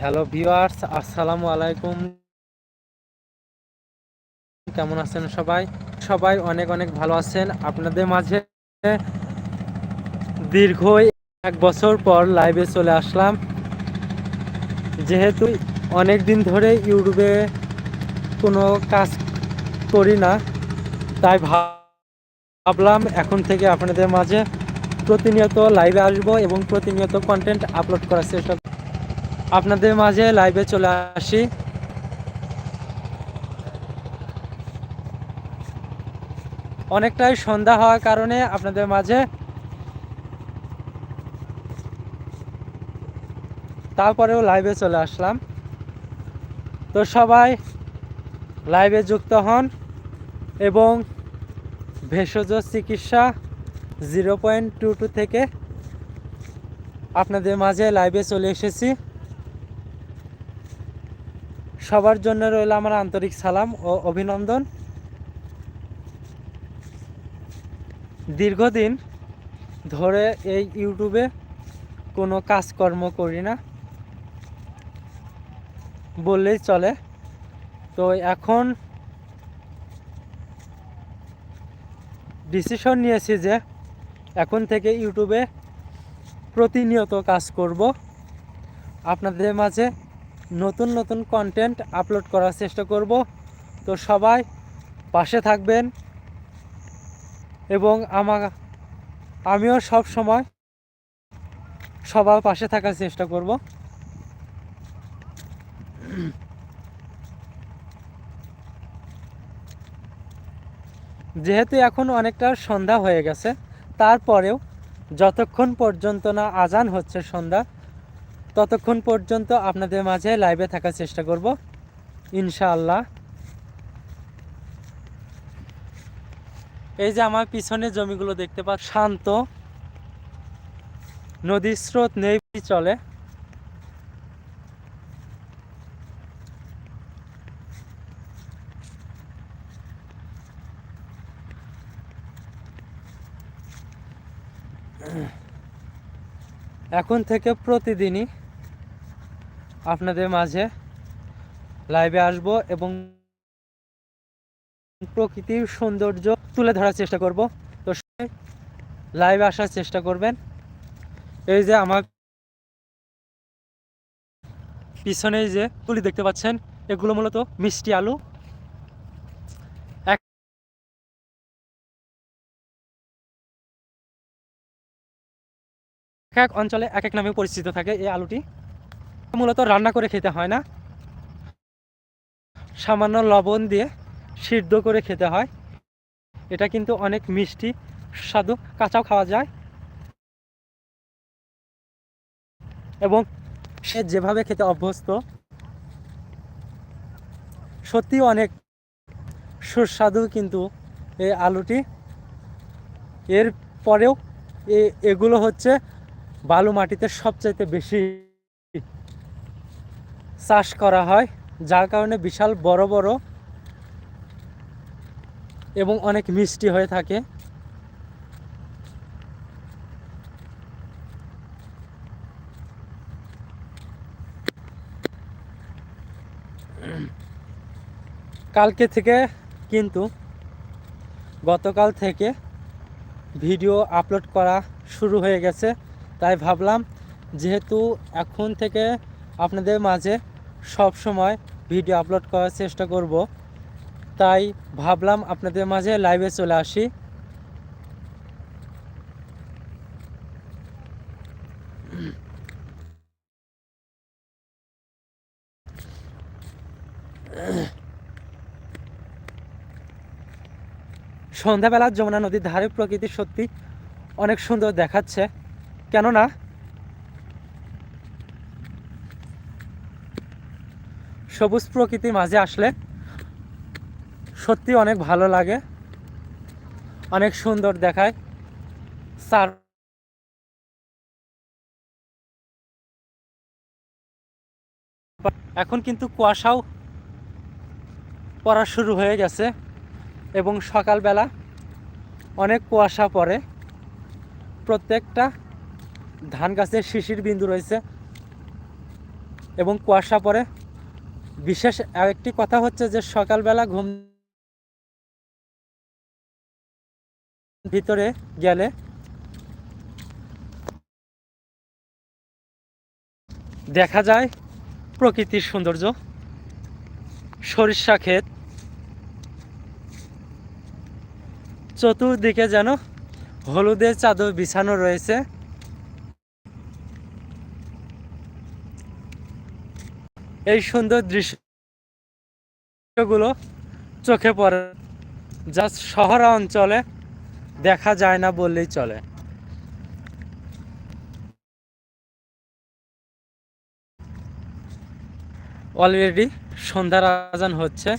Hello viewers আসসালামু আলাইকুম। কেমন আছেন সবাই? সবাই অনেক অনেক ভালো আছেন। আপনাদের মাঝে দীর্ঘ এক বছর পর লাইভে চলে আসলাম। যেহেতু অনেক দিন ধরে ইউটিউবে কোনো কাজ করি না, তাই ভাবলাম এখন থেকে আপনাদের মাঝে প্রতিনিয়ত লাইভে আসব এবং প্রতিনিয়ত কন্টেন্ট আপলোড করার চেষ্টা আপনাদের মাঝে লাইভে চলে আসি। অনেকটাই সন্ধ্যা হওয়ার কারণে আপনাদের মাঝে। তারপরেও লাইভে চলে আসলাম। তো সবাই লাইভে যুক্ত হন এবং ভেষজ চিকিৎসা জিরো পয়েন্ট টু টু থেকে আপনাদের মাঝে লাইভে চলে এসেছি। সবার জন্য রইল আমার আন্তরিক সালাম ও অভিনন্দন। দীর্ঘদিন ধরে এই ইউটিউবে কোনো কাজকর্ম করি না। বললেই চলে। তো এখন ডিসিশন নিয়েছি যে এখন থেকে ইউটিউবে প্রতিনিয়ত কাজ করব। আপনাদের মাঝে নতুন নতুন কন্টেন্ট আপলোড করার চেষ্টা করব। তো সবাই পাশে থাকবেন এবং আমার, আমিও সব সময় সবার পাশে থাকার চেষ্টা করব। যেহেতু এখন অনেকটা সন্ধ্যা হয়ে গেছে, তারপরেও যতক্ষণ পর্যন্ত না আজান হচ্ছে সন্ধ্যা ততক্ষণ পর্যন্ত আপনাদের মাঝে লাইভে থাকার চেষ্টা করব। ইনশাআল্লাহ। এই যে আমার পিছনে জমিগুলো দেখতে পা শান্ত। নদীর স্রোত নেই চলে। এখন থেকে প্রতিদিনই আপনাদের মাঝে লাইভে আসব এবং প্রকৃতির সৌন্দর্য তুলে ধরার চেষ্টা করব। তো লাইভে আসার চেষ্টা করবেন। এই যে আমার পিছনে যে তুলি দেখতে পাচ্ছেন, এগুলো মূলত মিষ্টি আলু। এক এক অঞ্চলে এক এক নামে পরিচিত থাকে এই আলুটি। মূলত রান্না করে খেতে হয় না। সামান্য লবণ দিয়ে সিদ্ধ করে খেতে হয়। এটা কিন্তু অনেক মিষ্টি, সুস্বাদু, কাঁচাও খাওয়া যায়। এবং সে যেভাবে খেতে অভ্যস্ত সত্যি অনেক সুস্বাদু কিন্তু এই আলুটি। এর পরেও এগুলো হচ্ছে বালু মাটিতে সবচাইতে বেশি চাষ করা হয়, যার কারণে বিশাল বড় বড় এবং অনেক মিষ্টি হয়ে থাকে। কালকে থেকে কিন্তু গতকাল থেকে ভিডিও আপলোড করা শুরু হয়ে গেছে। তাই ভাবলাম, যেহেতু এখন থেকে আপনাদের মাঝে সব সময় ভিডিও আপলোড করার চেষ্টা করব। তাই ভাবলাম আপনাদের মাঝে লাইভে চলে আসি। সন্ধ্যাবেলা যমুনা নদীর ধারে প্রকৃতি সত্যি অনেক সুন্দর দেখাচ্ছে। কেননা সবুজ প্রকৃতির মাঝে আসলে সত্যি অনেক ভালো লাগে, অনেক সুন্দর দেখায়। সার এখন কিন্তু কুয়াশাও পড়া শুরু হয়ে গেছে এবং সকালবেলা অনেক কুয়াশা পড়ে। প্রত্যেকটা ধান গাছের শিশির বিন্দু রয়েছে এবং কুয়াশা পড়ে। বিশেষ আরেকটি কথা হচ্ছে যে সকালবেলা ঘুম ভিতরে গেলে দেখা যায় প্রকৃতির সৌন্দর্য, সরিষা ক্ষেত, চতুর্দিকে যেন হলুদের চাদর বিছানো রয়েছে। এই সুন্দর দৃশ্যগুলো চোখে পড়ে, যা শহর অঞ্চলে দেখা যায় না বললেই চলে। অলরেডি সন্ধ্যার আজান হচ্ছে।